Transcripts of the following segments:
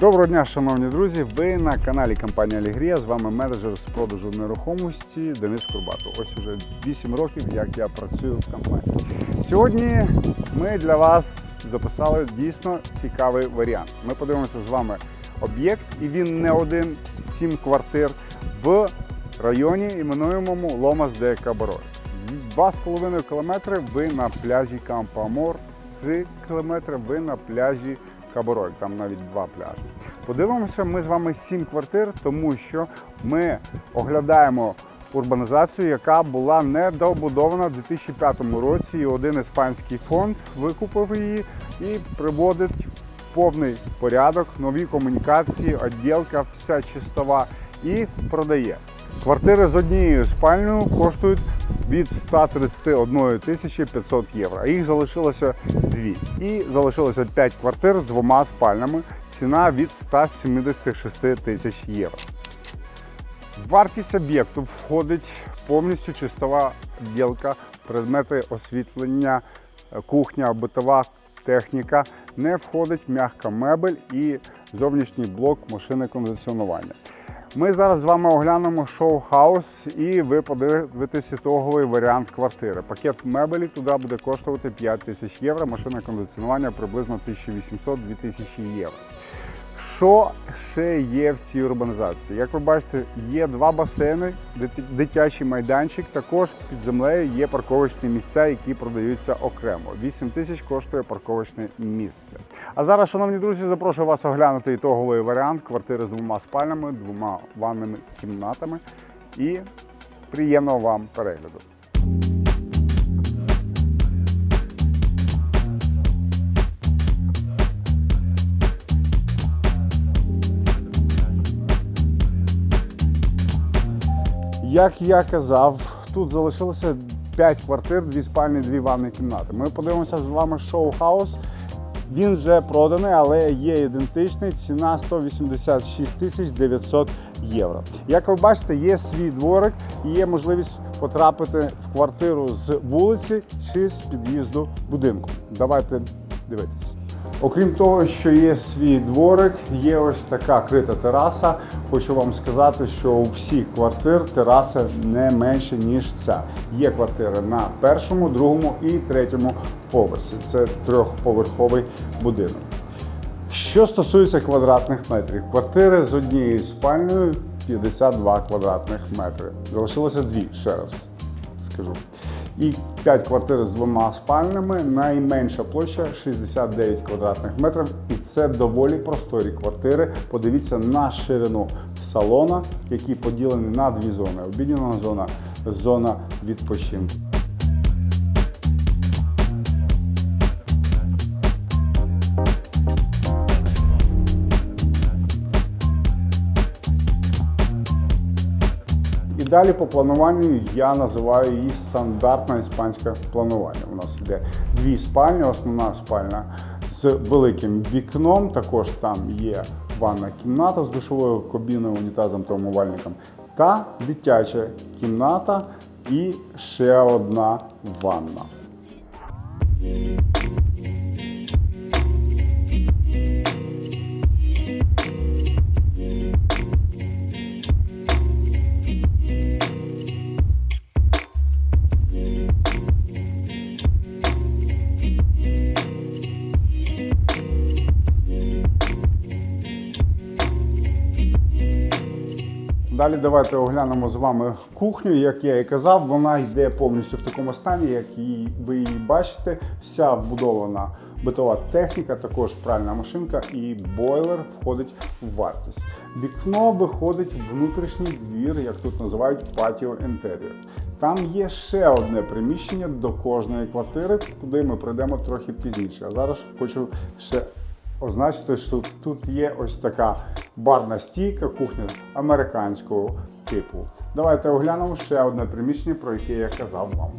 Доброго дня, шановні друзі! Ви на каналі компанії Алігрія. З вами менеджер з продажу нерухомості Денис Курбатов. Ось уже 8 років, як я працюю в компанії. Сьогодні ми для вас записали дійсно цікавий варіант. Ми подивимося з вами об'єкт, і він не один, 7 квартир в районі іменуємому Ломас де Кабаро. 2,5 кілометри ви на пляжі Кампамор, 3 кілометри ви на пляжі Кабароль, там навіть два пляжі. Подивимося ми з вами 7 квартир, тому що ми оглядаємо урбанізацію, яка була недобудована в 2005 році. І один іспанський фонд викупив її і приводить в повний порядок, нові комунікації, відділка, вся чистова і продає. Квартири з однією спальнею коштують від 131 тисячі 500 євро. А їх залишилося дві. І залишилося 5 квартир з двома спальнями. Ціна від 176 тисяч євро. Вартість об'єкту входить повністю чистова ділка, предмети освітлення, кухня, битова техніка. Не входить м'яка мебель і зовнішній блок машини кондиціонування. Ми зараз з вами оглянемо шоу-хаус і ви подивитесь ітоговий варіант квартири. Пакет мебелі туди буде коштувати 5 тисяч євро, машина кондиціонування приблизно 1800-2000 євро. Що ще є в цій урбанізації? Як ви бачите, є два басейни, дитячий майданчик. Також під землею є парковочні місця, які продаються окремо. 8 тисяч коштує парковочне місце. А зараз, шановні друзі, запрошую вас оглянути ітоговий варіант квартири з двома спальнями, двома ванними кімнатами. І приємного вам перегляду. Як я казав, тут залишилося 5 квартир, 2 спальні, 2 ванні кімнати. Ми подивимося з вами шоу-хаус. Він вже проданий, але є ідентичний. Ціна 186 тисяч 900 євро. Як ви бачите, є свій дворик і є можливість потрапити в квартиру з вулиці чи з під'їзду будинку. Давайте дивитися. Окрім того, що є свій дворик, є ось така крита тераса. Хочу вам сказати, що у всіх квартир тераса не менше, ніж ця. Є квартири на першому, другому і третьому поверсі. Це трьохповерховий будинок. Що стосується квадратних метрів, квартири з однією спальнею 52 квадратних метри. Залишилося дві, ще раз скажу. І 5 квартир з двома спальнями. Найменша площа 69 квадратних метрів. І це доволі просторі квартири. Подивіться на ширину салона, які поділені на дві зони: обідняна зона, зона відпочинку. Далі по плануванню я називаю її стандартне іспанське планування. У нас йде дві спальні, основна спальня з великим вікном. Також там є ванна кімната з душовою кабіною, унітазом та умивальником, та дитяча кімната і ще одна ванна. Далі давайте оглянемо з вами кухню. Як я і казав, вона йде повністю в такому стані, як і ви її бачите. Вся вбудована битова техніка, також пральна машинка і бойлер входить в вартість. Вікно виходить в внутрішній двір, як тут називають патіо інтер'єр. Там є ще одне приміщення до кожної квартири, куди ми прийдемо трохи пізніше. А зараз хочу ще означити, що тут є ось така барна стійка, кухня американського типу. Давайте оглянемо ще одне приміщення, про яке я казав вам.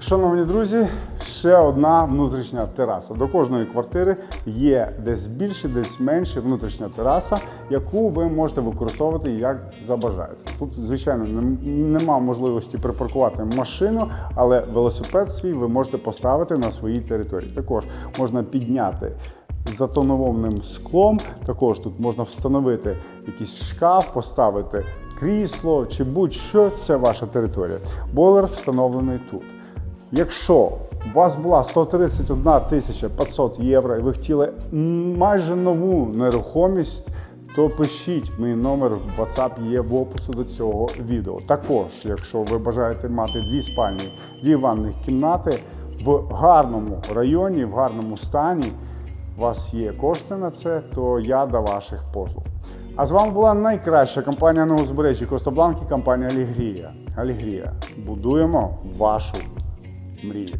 Шановні друзі, ще одна внутрішня тераса. До кожної квартири є десь більше, десь менше внутрішня тераса, яку ви можете використовувати як забажається. Тут, звичайно, нем- нема можливості припаркувати машину, але велосипед свій ви можете поставити на своїй території. Також можна підняти затоновим склом. Також тут можна встановити якийсь шкаф, поставити крісло чи будь-що. Це ваша територія. Бойлер встановлений тут. Якщо у вас була 131 тисяча 500 євро і ви хотіли майже нову нерухомість, то пишіть, мій номер в WhatsApp є в опису до цього відео. Також, якщо ви бажаєте мати дві спальні, дві ванних кімнати в гарному районі, в гарному стані, у вас є кошти на це, то я до ваших послуг. А з вами була найкраща компанія на узбережжі Костобланки, компанія Алігрія. Алігрія. Будуємо вашу мрії.